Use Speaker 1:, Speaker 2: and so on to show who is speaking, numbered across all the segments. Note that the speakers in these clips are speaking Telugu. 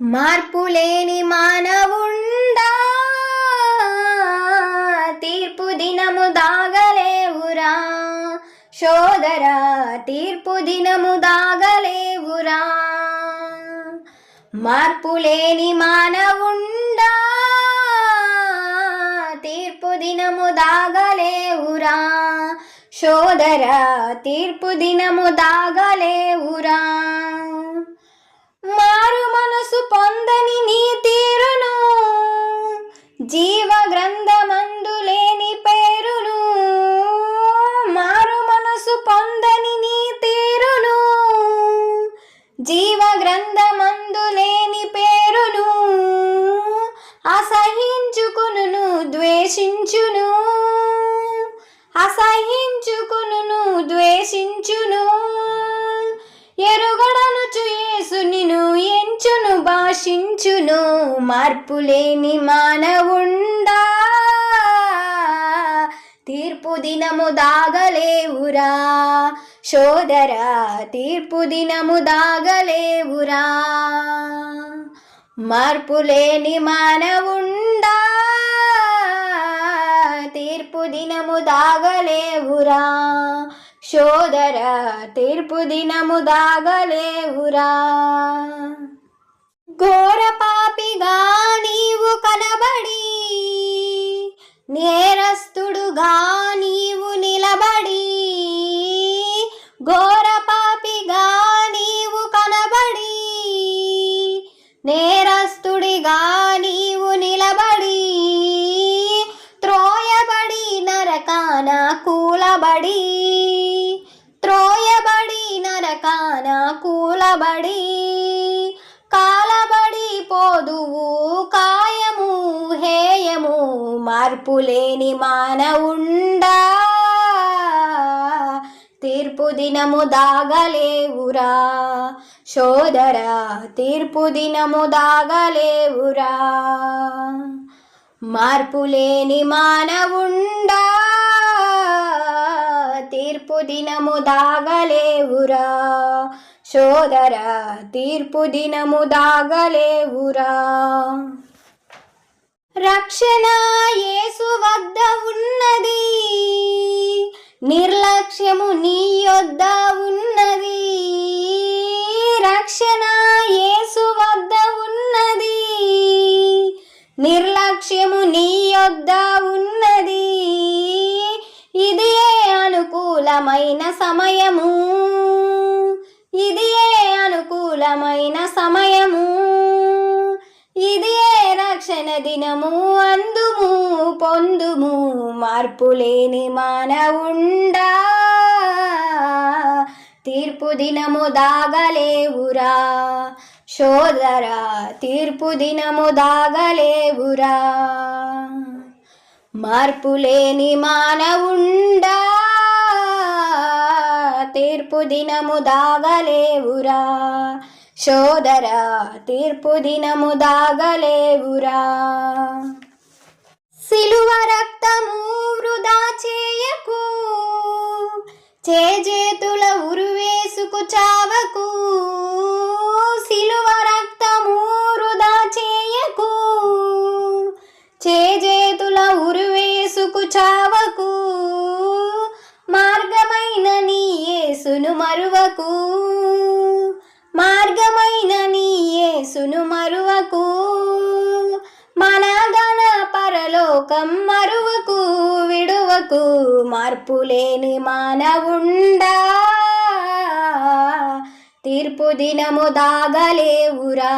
Speaker 1: మార్పు లేని మానవుండా. తీర్పు దినము దాగలేవురా. సోదరా తీర్పు దినము దాగలేవురా. మార్పు లేని మానవుండా. తీర్పు దినము దాగలేవురా. సోదరా తీర్పు దినము దాగలేవురా మారు మనసు పొందని నీ తీరును జీవ గ్రంథమందు లేని పేరును మారు మనసు పొందని నీ తీరును. జీవ గ్రంథమందు లేని పేరును అసహించుకును ద్వేషించును. అసహించుకును ద్వేషించును. ఎరు ఆకర్షించును మార్పులేని మానవుండా. తీర్పు దినము దాగలేవురా. సోదరా తీర్పు దినము దాగలేవురా. మార్పులేని మానవుండా. తీర్పు దినము దాగలేవురా. సోదరా తీర్పు దినము దాగలేవురా. ఘోర పాపిగా నీవు కనబడి నేరస్తుడుగా నీవు నిలబడి ఘోర పాపిగా నీవు కనబడి నేరస్తుడిగా నీవు నిలబడి త్రోయబడి నరకాన కూలబడి త్రోయబడి నరకాన కూలబడి మార్పులేని మానవుండా. తీర్పు దినము దాగలేవురా. సోదరా తీర్పు దినము దాగలేవురా. మార్పులేని మానవుండా. తీర్పు దినము దాగలేవురా. సోదరా తీర్పు దినము దాగలేవురా. రక్షణ యేసు వద్ద ఉన్నది. నిర్లక్ష్యము నీ యొద్ద ఉన్నది. రక్షణ యేసు వద్ద ఉన్నది. నిర్లక్ష్యము నీ యొద్ద ఉన్నది. ఇది అనుకూలమైన సమయము. ఇది అనుకూలమైన సమయము. ఇది రక్షణ దినము అందుము పొందుము మార్పులేని మానవుండా. తీర్పు దినము దాగలేవురా. సోదరా తీర్పు దినము దాగలేవురా. మార్పు లేని మానవుండా. తీర్పు దినము దాగలేవురా. సోదరా తీర్పు దినము దాగలేవురా సిలువ రక్తము వృధా చేయకు. చేజేతుల ఉరువేసుకు చావకు. సిలువ రక్తము వృధా చేయకు. చేజేతుల ఉరువేసుకు చావకు. మార్గమైన నీ యేసును మరువకు. మార్గమైన నీ యేసును మరువకు. మనగణ పరలోకం మరువకు విడువకు. మార్పులేని మానవుండా. తీర్పు దినము దాగలేవురా.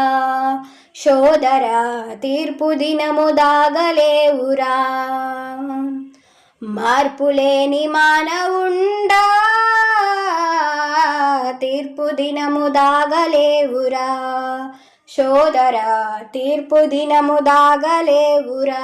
Speaker 1: సోదరా తీర్పు దినము దాగలేవురా. మార్పులేని మానవుండా. తీర్పు దినము దాగలేవురా సోదరా తీర్పు దినము దాగలేవురా